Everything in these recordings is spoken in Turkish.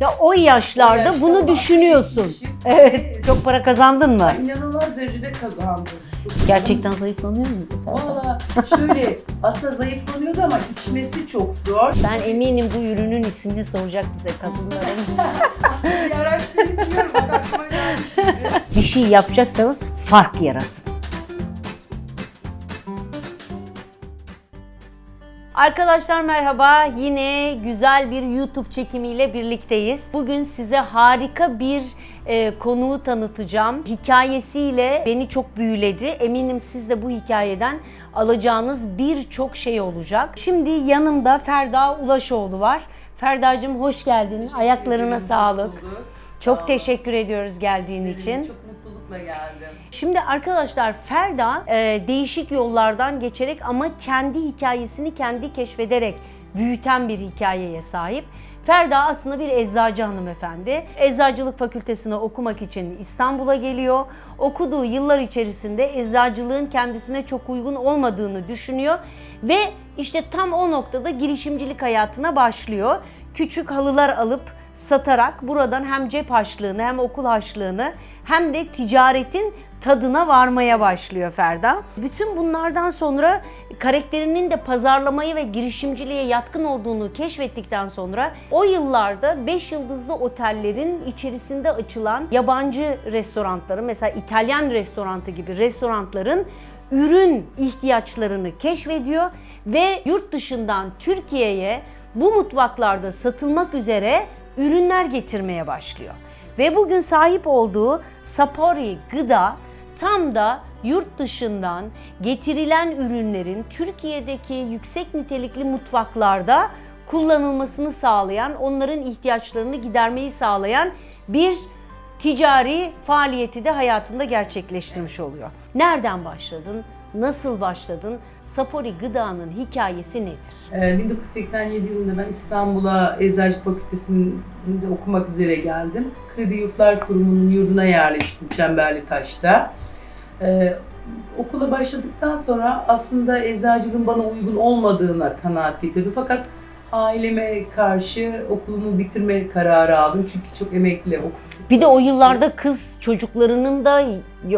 Ya o yaşlarda yaşta bunu düşünüyorsun. işim. Evet. Çok para kazandın mı? İnanılmaz derecede kazandım. Çok Gerçekten zayıflanıyor muydu? Valla şöyle aslında zayıflanıyordu ama içmesi çok zor. Ben eminim bu ürünün ismini soracak bize kadınlarımız. aslında bir araştırayım diyorum. Bak aklıma geldi şimdi. bir şey yapacaksanız fark yaratın. Arkadaşlar merhaba. Yine güzel bir YouTube çekimiyle birlikteyiz. Bugün size harika bir e, konuğu tanıtacağım. Hikayesiyle beni çok büyüledi. Eminim siz de bu hikayeden alacağınız birçok şey olacak. Şimdi yanımda Ferda Ulaşoğlu var. Ferdacığım hoş geldin. Ayaklarına sağlık. Çok Sağ teşekkür ediyoruz geldiğin için. Çok mutlulukla geldim. Şimdi arkadaşlar Ferda e, değişik yollardan geçerek ama kendi hikayesini kendi keşfederek büyüten bir hikayeye sahip. Ferda aslında bir eczacı hanımefendi. Eczacılık fakültesine okumak için İstanbul'a geliyor. Okuduğu yıllar içerisinde eczacılığın kendisine çok uygun olmadığını düşünüyor ve işte tam o noktada girişimcilik hayatına başlıyor. Küçük halılar alıp satarak buradan hem cep harçlığını hem okul harçlığını hem de ticaretin tadına varmaya başlıyor Ferda. Bütün bunlardan sonra karakterinin de pazarlamaya ve girişimciliğe yatkın olduğunu keşfettikten sonra o yıllarda 5 yıldızlı otellerin içerisinde açılan yabancı restoranları mesela İtalyan restoranı gibi restoranların ürün ihtiyaçlarını keşfediyor ve yurt dışından Türkiye'ye bu mutfaklarda satılmak üzere ürünler getirmeye başlıyor. Ve bugün sahip olduğu Sapori gıda tam da yurt dışından getirilen ürünlerin Türkiye'deki yüksek nitelikli mutfaklarda kullanılmasını sağlayan, onların ihtiyaçlarını gidermeyi sağlayan bir ticari faaliyeti de hayatında gerçekleştirmiş oluyor. Nereden başladın? Nasıl başladın? Sapori Gıda'nın hikayesi nedir? Ee, 1987 yılında ben İstanbul'a Eczacılık Fakültesi'nde okumak üzere geldim. Kredi Yurtlar Kurumu'nun yurduna yerleştim Çemberli Taş'ta. Ee, okula başladıktan sonra aslında eczacılığın bana uygun olmadığına kanaat getirdim. Fakat aileme karşı okulumu bitirme kararı aldım. Çünkü çok emekli okudum. Bir de o yıllarda kız çocuklarının da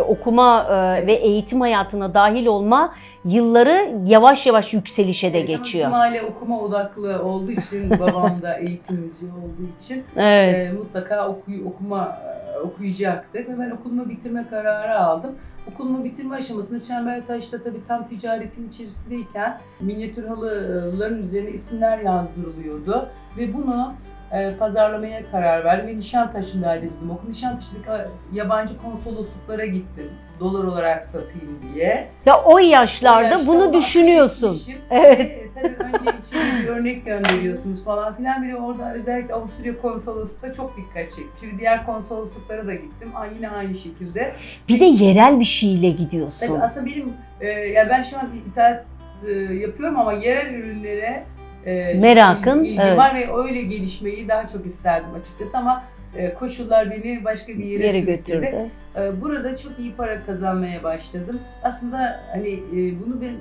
okuma e, ve eğitim hayatına dahil olma yılları yavaş yavaş yükselişe de geçiyor. Bizim aile okuma odaklı olduğu için, babam da eğitimci olduğu için Evet. e, mutlaka okuy, okuma e, okuyacaktık ve ben okulumu bitirme kararı aldım. Okulumu bitirme aşamasında Çembertaş'ta tabii tam ticaretin içerisindeyken minyatür halıların üzerine isimler yazdırılıyordu ve bunu e, pazarlamaya karar verdim ve Nişantaşı'ndaydı bizim okul. Nişantaşı'ndaki e, yabancı konsolosluklara gittim dolar olarak satayım diye. Ya o yaşlarda O yaşta bunu düşünüyorsun. Evet. Ve tabii önce içeri bir örnek gönderiyorsunuz falan filan. Biri orada özellikle Avusturya konsolosluğunda çok dikkat çekmiş. Şimdi diğer konsolosluklara da gittim. Aa, yine aynı şekilde. Bir de yerel bir şeyle gidiyorsun. Tabii aslında benim, e, ya ben şu an ithalat e, yapıyorum ama yerel ürünlere e, çok Merakın, ilgi- evet. var ve öyle gelişmeyi daha çok isterdim açıkçası ama e, koşullar beni başka bir yere, Yere sürükledi. götürdü. Ee, Burada çok iyi para kazanmaya başladım. Aslında hani e, bunu ben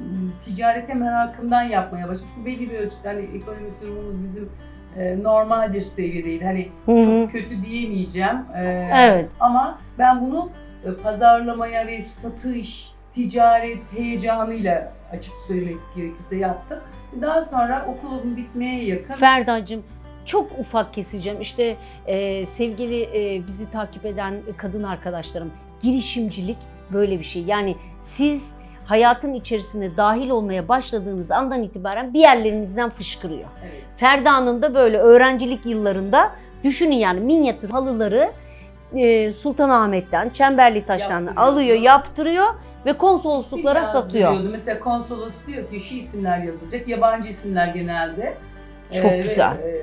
ticarete merakımdan yapmaya başladım. Çünkü belli bir ölçüde hani ekonomik durumumuz bizim e, normaldir seviyedeydi. Hani Hı hı. çok kötü diyemeyeceğim. Ee, Evet. Ama ben bunu e, pazarlamaya ve satış, ticaret heyecanıyla açık söylemek gerekirse yaptım. Daha sonra okulum bitmeye yakın. Ferdacığım çok ufak keseceğim. İşte e, sevgili e, bizi takip eden kadın arkadaşlarım girişimcilik böyle bir şey. Yani siz hayatın içerisine dahil olmaya başladığınız andan itibaren bir yerlerinizden fışkırıyor. Evet. Ferda'nın da böyle öğrencilik yıllarında düşünün yani minyatür halıları e, Sultanahmet'ten, Çemberli Taş'tan Yaptırıyor. alıyor, yaptırıyor ve konsolosluklara İsim satıyor. yazdırıyordu. Mesela konsolos diyor ki şu isimler yazılacak. Yabancı isimler genelde. Çok Ee, ve, güzel. e,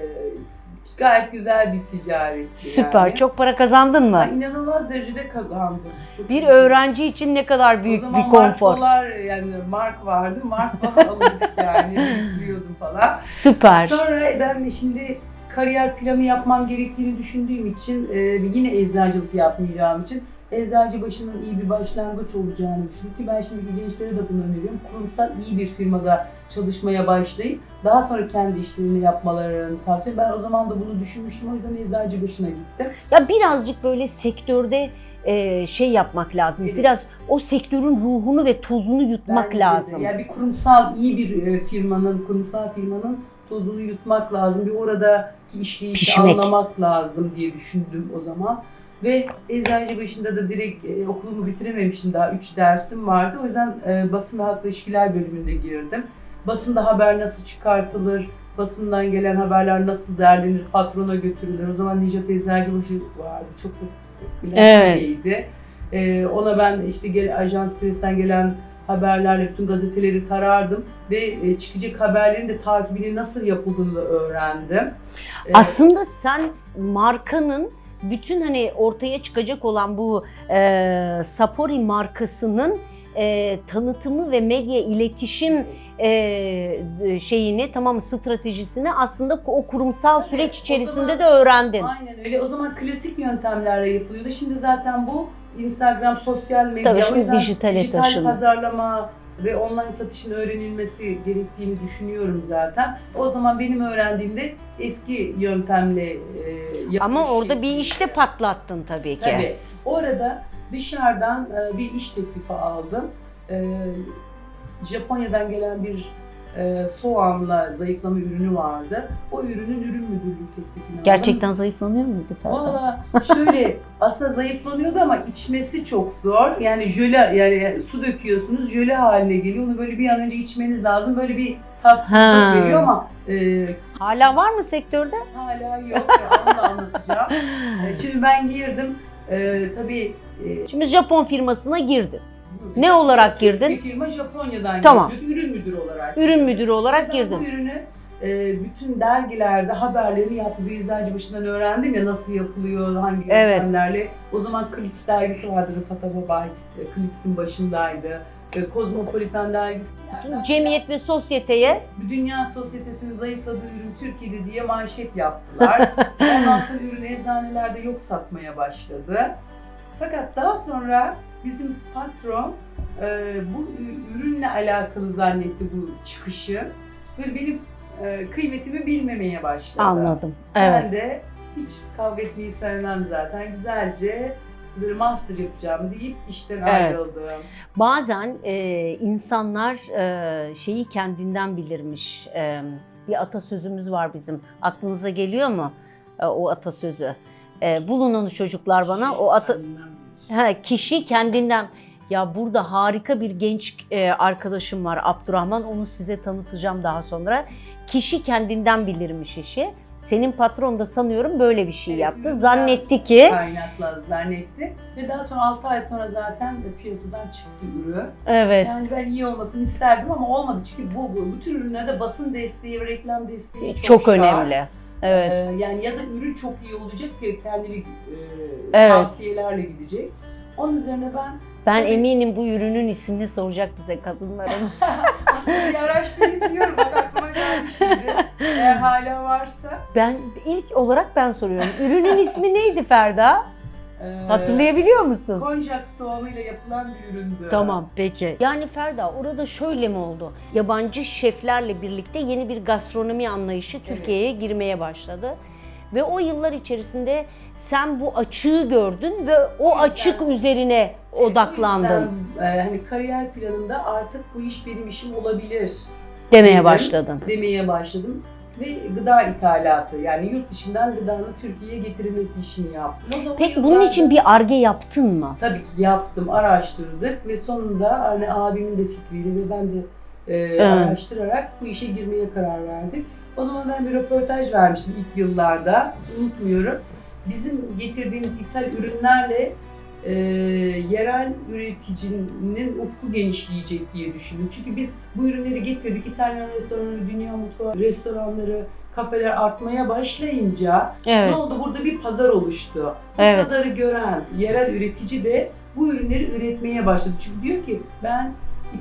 gayet güzel bir ticaret. Süper. Çok para kazandın mı? İnanılmaz derecede kazandım. Çok Bir iyi. öğrenci için ne kadar o büyük zaman bir konfor. markalar yani mark vardı. Mark alırdık yani. Yüklüyordum falan. Süper. Sonra ben de şimdi kariyer planı yapmam gerektiğini düşündüğüm için e, yine eczacılık yapmayacağım için Eczacıbaşı'nın iyi bir başlangıç olacağını düşünüyorum ki ben şimdiki gençlere de bunu öneriyorum. Kurumsal iyi bir firmada çalışmaya başlayıp daha sonra kendi işlerini yapmalarını tavsiye. Ben o zaman da bunu düşünmüştüm o yüzden Eczacıbaşı'na gittim. Ya birazcık böyle sektörde e, şey yapmak lazım. Evet. Biraz o sektörün ruhunu ve tozunu yutmak Bence de. lazım. Yani bir kurumsal iyi bir e, firmanın, kurumsal firmanın tozunu yutmak lazım. Bir oradaki işleyişi Pişmek. anlamak lazım diye düşündüm o zaman. Ve Eczacıbaşı'nda da direkt e, okulumu bitirememiştim daha 3 dersim vardı. O yüzden e, basın ve halkla ilişkiler bölümünde girdim. Basında haber nasıl çıkartılır, basından gelen haberler nasıl derlenir, patrona götürülür. O zaman Necat Eczacıbaşı vardı. Çok da klasik Evet. E, ona ben işte gel, ajans presten gelen haberlerle bütün gazeteleri tarardım ve e, çıkacak haberlerin de takibini nasıl yapıldığını öğrendim. E, Aslında sen markanın bütün hani ortaya çıkacak olan bu e, Sapori markasının e, tanıtımı ve medya iletişim e, şeyini tamam stratejisini aslında o kurumsal süreç o içerisinde zaman- de öğrendin. Aynen öyle. O zaman klasik yöntemlerle yapılıyordu. Şimdi zaten bu Instagram, sosyal medya. Tabii o şimdi yüzden dijitale dijital taşındı. pazarlama ve online satışın öğrenilmesi gerektiğini düşünüyorum zaten. O zaman benim öğrendiğimde eski yöntemle e, Ama orada bir şeklinde. işte patlattın tabii ki. Tabii. Orada dışarıdan e, bir iş teklifi aldım. E, Japonya'dan gelen bir soğanla zayıflama ürünü vardı. O ürünün ürün müdürlüğü teklifini aldım. Gerçekten zayıflanıyor muydu Ferda? Valla şöyle aslında zayıflanıyordu ama içmesi çok zor. Yani jöle yani su döküyorsunuz jöle haline geliyor. Onu böyle bir an önce içmeniz lazım. Böyle bir tatsızlık Ha. veriyor ama e, Hala var mı sektörde? hala yok. Ya, onu da anlatacağım. E, şimdi ben girdim. E, tabii e, Şimdi Japon firmasına girdin. Ne olarak girdin? Bir firma Japonya'dan Tamam. geliyordu. Ürün müdürü olarak. Ürün müdürü olarak Ben Bu girdin. ürünü e, bütün dergilerde haberlerini yaptı. Bir Eczacıbaşı'ndan öğrendim ya nasıl yapılıyor, hangi Evet. yöntemlerle. O zaman Clips dergisi vardı Rıfat Ababay. E, Clips'in başındaydı. E, Kozmopolitan dergisi. Cemiyet ve sosyeteye Dünya Sosyetesi'nin zayıfladığı ürün Türkiye'de diye manşet yaptılar. Ondan sonra ürün eczanelerde yok satmaya başladı. Fakat daha sonra bizim patron e, bu ürünle alakalı zannetti bu çıkışı. Böyle benim e, kıymetimi bilmemeye başladı. anladım. Evet. Ben de hiç kavga etmeyi sevmem zaten. Güzelce böyle master yapacağım deyip işten ayrıldım. Bazen e, insanlar e, şeyi kendinden bilirmiş. E, bir atasözümüz var bizim. Aklınıza geliyor mu e, o atasözü? E, bulun onu çocuklar bana. O ata ha, kişi kendinden ya burada harika bir genç e, arkadaşım var Abdurrahman. Onu size tanıtacağım daha sonra. Kişi kendinden bilirmiş işi. Senin patron da sanıyorum böyle bir şey Evet, yaptı. Zannetti ki kaynakla zannetti. Ve daha sonra 6 ay sonra zaten piyasadan çıktı ürün. evet. Yani ben iyi olmasını isterdim ama olmadı. Çünkü bu, bu, bu tür ürünlerde basın desteği ve reklam desteği çok, çok, şart. önemli. Evet. Ee, yani ya da ürün çok iyi olacak ki kendini e, Evet. tavsiyelerle gidecek. Onun üzerine ben Ben Tabii. eminim bu ürünün ismini soracak bize kadınlarımız. aslında bir araştırayım diyorum. Bak aklıma geldi şimdi. Eğer hala varsa. ben ilk olarak ben soruyorum. Ürünün ismi neydi Ferda? E, Hatırlayabiliyor musun? Konjak soğanıyla yapılan bir üründü. Tamam peki. Yani Ferda orada şöyle mi oldu? Yabancı şeflerle birlikte yeni bir gastronomi anlayışı Türkiye'ye girmeye başladı. Ve o yıllar içerisinde sen bu açığı gördün ve o yüzden- açık üzerine odaklandın O yüzden, e, hani kariyer planımda artık bu iş benim işim olabilir demeye başladın. demeye başladım. Ve gıda ithalatı yani yurt dışından gıdanın Türkiye'ye getirilmesi işini yaptım. O zaman Peki bunun yıllarda- için bir arge yaptın mı? Tabii ki yaptım, araştırdık ve sonunda hani abimin de fikriyle ve ben de e, araştırarak bu işe girmeye karar verdik. O zaman ben bir röportaj vermiştim ilk yıllarda, hiç unutmuyorum. Bizim getirdiğimiz ithal ürünlerle e, yerel üreticinin ufku genişleyecek diye düşündüm. Çünkü biz bu ürünleri getirdik, İtalyan restoranları, dünya mutfağı restoranları, kafeler artmaya başlayınca Evet. ne oldu? Burada bir pazar oluştu. Bu Evet. pazarı gören yerel üretici de bu ürünleri üretmeye başladı. Çünkü diyor ki ben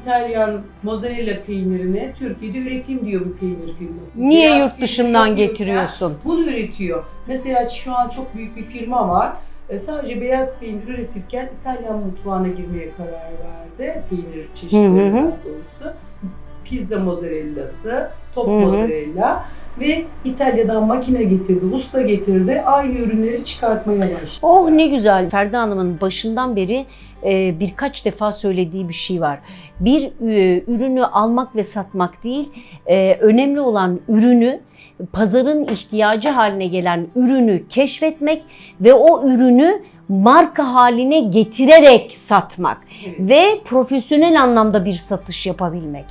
İtalyan mozzarella peynirini Türkiye'de üreteyim diyor bu peynir firması. Niye Beyaz yurt dışından getiriyorsun? Bunu üretiyor. Mesela şu an çok büyük bir firma var. E, sadece beyaz peynir üretirken İtalyan mutfağına girmeye karar verdi. Peynir çeşitleri daha doğrusu. Pizza mozzarellası, top Hı hı. mozzarella ve İtalya'dan makine getirdi, usta getirdi. Aynı ürünleri çıkartmaya başladı. Oh ne güzel. Ferda Hanım'ın başından beri e, birkaç defa söylediği bir şey var. Bir e, ürünü almak ve satmak değil, e, önemli olan ürünü pazarın ihtiyacı haline gelen ürünü keşfetmek ve o ürünü marka haline getirerek satmak Evet. ve profesyonel anlamda bir satış yapabilmek.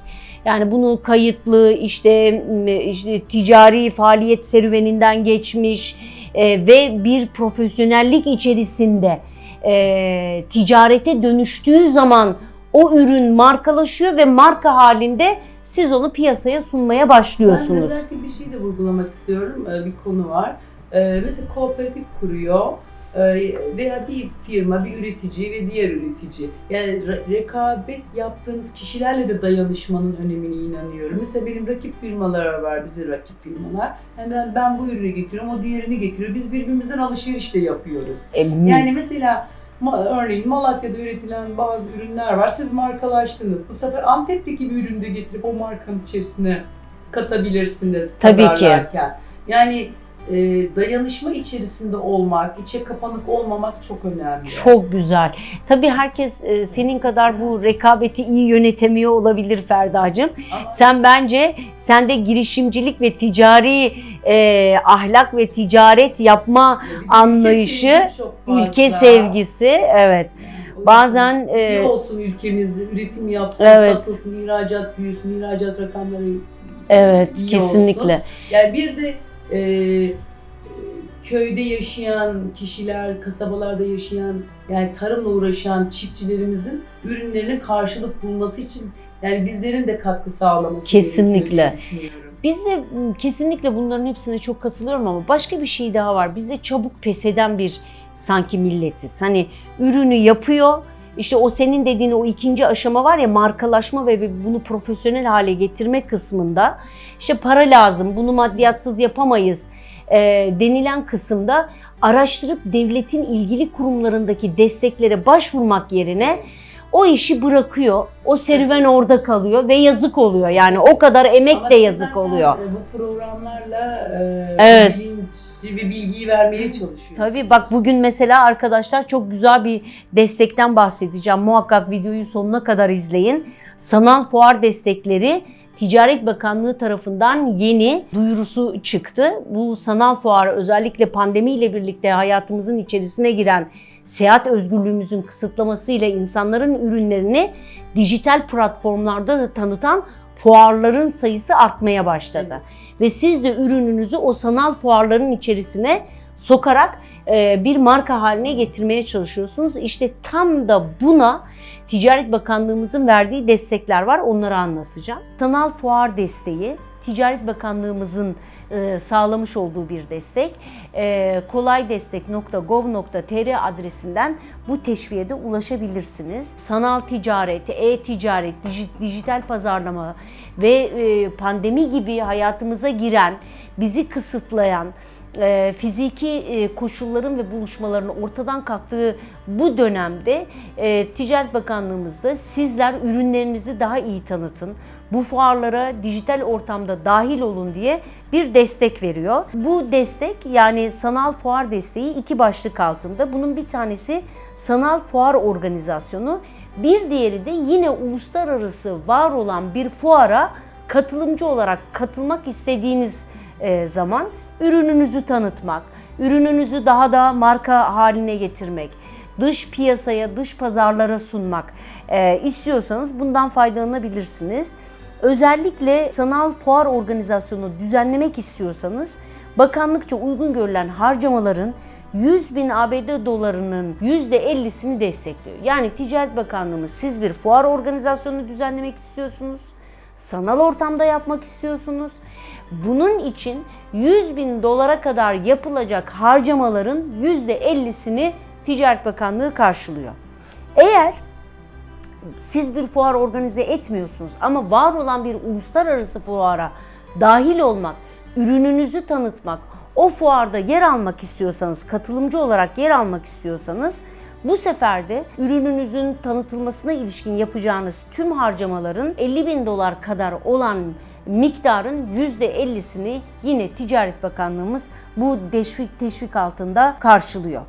Yani bunu kayıtlı işte, işte ticari faaliyet serüveninden geçmiş e, ve bir profesyonellik içerisinde e, ticarete dönüştüğü zaman o ürün markalaşıyor ve marka halinde siz onu piyasaya sunmaya Ben başlıyorsunuz. özellikle bir şey de vurgulamak istiyorum. Ee, Bir konu var. Ee, Mesela kooperatif kuruyor veya bir firma, bir üretici ve diğer üretici. Yani re- rekabet yaptığınız kişilerle de dayanışmanın önemine inanıyorum. Mesela benim rakip firmalar var, bize rakip firmalar. Hemen ben bu ürünü getiriyorum, o diğerini getiriyor. Biz birbirimizden alışveriş de yapıyoruz. E, Yani mesela örneğin Malatya'da üretilen bazı ürünler var. Siz markalaştınız. Bu sefer Antep'teki bir ürünü de getirip o markanın içerisine katabilirsiniz Tabii ki. Yani e, dayanışma içerisinde olmak, içe kapanık olmamak çok önemli. Çok güzel. Tabii herkes e, senin kadar bu rekabeti iyi yönetemiyor olabilir Ferdacığım. Ama Sen bence sende girişimcilik ve ticari e, ahlak ve ticaret yapma ülke anlayışı, sevgi çok fazla. ülke sevgisi evet. Bazen, e, iyi olsun ülkemiz, üretim yapsın, Evet. satılsın, ihracat büyüsün, ihracat rakamları Evet iyi kesinlikle. olsun. Yani bir de e, köyde yaşayan kişiler, kasabalarda yaşayan, yani tarımla uğraşan çiftçilerimizin ürünlerinin karşılık bulması için yani bizlerin de katkı sağlaması Kesinlikle. Biz de kesinlikle bunların hepsine çok katılıyorum ama başka bir şey daha var. Biz de çabuk pes eden bir sanki milletiz. Hani ürünü yapıyor. İşte o senin dediğin o ikinci aşama var ya markalaşma ve bunu profesyonel hale getirme kısmında işte para lazım bunu maddiyatsız yapamayız e, denilen kısımda araştırıp devletin ilgili kurumlarındaki desteklere başvurmak yerine o işi bırakıyor. O serüven orada kalıyor ve yazık oluyor. Yani o kadar emek Ama de yazık oluyor. Bu programlarla e, Evet. Ve bilgiyi vermeye çalışıyorsunuz. Tabii bak bugün mesela arkadaşlar çok güzel bir destekten bahsedeceğim. Muhakkak videoyu sonuna kadar izleyin. Sanal fuar destekleri Ticaret Bakanlığı tarafından yeni duyurusu çıktı. Bu sanal fuar özellikle pandemiyle birlikte hayatımızın içerisine giren seyahat özgürlüğümüzün kısıtlamasıyla insanların ürünlerini dijital platformlarda da tanıtan fuarların sayısı artmaya başladı. Ve siz de ürününüzü o sanal fuarların içerisine sokarak e, bir marka haline getirmeye çalışıyorsunuz. İşte tam da buna Ticaret Bakanlığımızın verdiği destekler var. Onları anlatacağım. Sanal fuar desteği Ticaret Bakanlığımızın e, sağlamış olduğu bir destek. E, kolaydestek.gov.tr adresinden bu teşviğe ulaşabilirsiniz. Sanal ticaret, e-ticaret, dij- dijital pazarlama ve e, pandemi gibi hayatımıza giren, bizi kısıtlayan, e, fiziki e, koşulların ve buluşmaların ortadan kalktığı bu dönemde e, Ticaret Bakanlığımızda sizler ürünlerinizi daha iyi tanıtın. Bu fuarlara dijital ortamda dahil olun diye bir destek veriyor. Bu destek yani sanal fuar desteği iki başlık altında. Bunun bir tanesi sanal fuar organizasyonu, bir diğeri de yine uluslararası var olan bir fuara katılımcı olarak katılmak istediğiniz e, zaman ürününüzü tanıtmak, ürününüzü daha da marka haline getirmek, dış piyasaya, dış pazarlara sunmak e, istiyorsanız bundan faydalanabilirsiniz. Özellikle sanal fuar organizasyonu düzenlemek istiyorsanız bakanlıkça uygun görülen harcamaların 100 bin ABD dolarının %50'sini destekliyor. Yani Ticaret Bakanlığımız siz bir fuar organizasyonu düzenlemek istiyorsunuz sanal ortamda yapmak istiyorsunuz. Bunun için 100 bin dolara kadar yapılacak harcamaların %50'sini Ticaret Bakanlığı karşılıyor. Eğer siz bir fuar organize etmiyorsunuz ama var olan bir uluslararası fuara dahil olmak, ürününüzü tanıtmak, O fuarda yer almak istiyorsanız, katılımcı olarak yer almak istiyorsanız bu sefer de ürününüzün tanıtılmasına ilişkin yapacağınız tüm harcamaların 50 bin dolar kadar olan miktarın %50'sini yine Ticaret Bakanlığımız bu teşvik teşvik altında karşılıyor.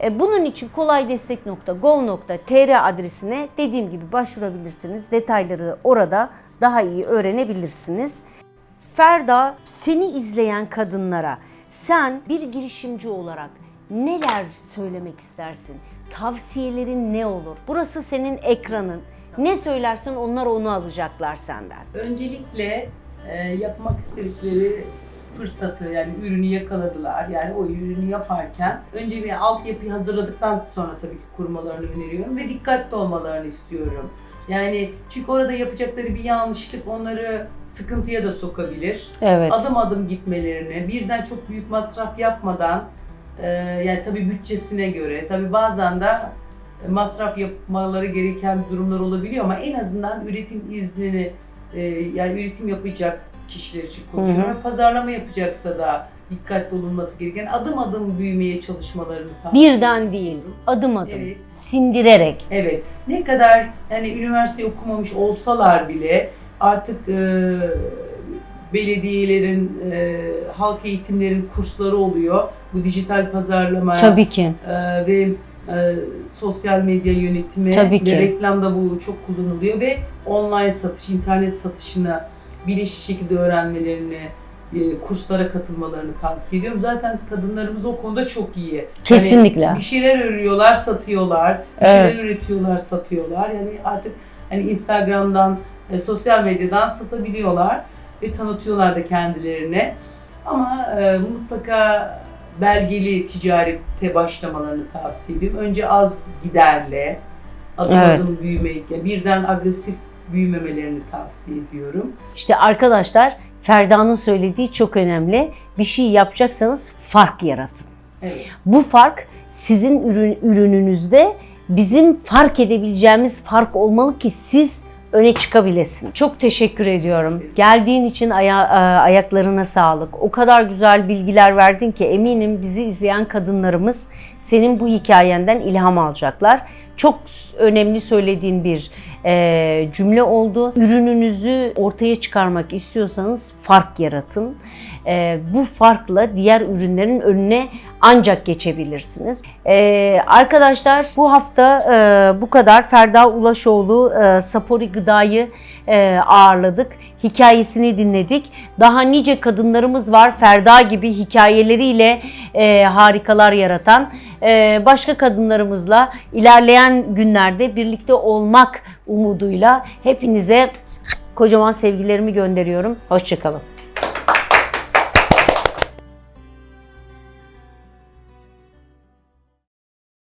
E, Bunun için kolaydestek.gov.tr adresine dediğim gibi başvurabilirsiniz. Detayları orada daha iyi öğrenebilirsiniz. Ferda seni izleyen kadınlara sen bir girişimci olarak neler söylemek istersin? Tavsiyelerin ne olur? Burası senin ekranın. Ne söylersen onlar onu alacaklar senden. Öncelikle e, yapmak istedikleri fırsatı yani ürünü yakaladılar. Yani o ürünü yaparken önce bir altyapıyı hazırladıktan sonra tabii ki kurmalarını öneriyorum ve dikkatli olmalarını istiyorum. Yani çünkü orada yapacakları bir yanlışlık onları sıkıntıya da sokabilir. Evet. Adım adım gitmelerini, birden çok büyük masraf yapmadan e, yani tabii bütçesine göre, tabii bazen de masraf yapmaları gereken durumlar olabiliyor ama en azından üretim iznini e, yani üretim yapacak kişiler için konuşuyorum. Hı hı. Pazarlama yapacaksa da dikkatli olunması gereken adım adım büyümeye çalışmalarını tavsiye Birden değil, adım adım, Evet. sindirerek. Evet. Ne kadar yani üniversite okumamış olsalar bile artık e, belediyelerin, e, halk eğitimlerin kursları oluyor. Bu dijital pazarlama Tabii ki. e, ve e, sosyal medya yönetimi Tabii ki. ve reklamda bu çok kullanılıyor ve online satış, internet satışını bilinçli şekilde öğrenmelerini, e, kurslara katılmalarını tavsiye ediyorum. Zaten kadınlarımız o konuda çok iyi. Kesinlikle. Hani bir şeyler örüyorlar, satıyorlar. Bir Evet. şeyler üretiyorlar, satıyorlar. Yani artık hani Instagram'dan, e, sosyal medyadan satabiliyorlar ve tanıtıyorlar da kendilerine. Ama e, mutlaka belgeli ticarete başlamalarını tavsiye ediyorum. Önce az giderle, adım Evet. adım büyümek, yani birden agresif büyümemelerini tavsiye ediyorum. İşte arkadaşlar Ferda'nın söylediği çok önemli. Bir şey yapacaksanız fark yaratın. Evet. Bu fark sizin ürün, ürününüzde bizim fark edebileceğimiz fark olmalı ki siz öne çıkabilesin. Çok teşekkür ediyorum. Geldiğin için aya- e, ayaklarına sağlık. O kadar güzel bilgiler verdin ki eminim bizi izleyen kadınlarımız senin bu hikayenden ilham alacaklar. Çok önemli söylediğin bir e, cümle oldu. Ürününüzü ortaya çıkarmak istiyorsanız fark yaratın. E, bu farkla diğer ürünlerin önüne ancak geçebilirsiniz. E, arkadaşlar bu hafta e, bu kadar. Ferda Ulaşoğlu e, Sapori Gıda'yı e, ağırladık. Hikayesini dinledik. Daha nice kadınlarımız var Ferda gibi hikayeleriyle e, harikalar yaratan. E, başka kadınlarımızla ilerleyen günlerde birlikte olmak umuduyla hepinize kocaman sevgilerimi gönderiyorum. Hoşçakalın.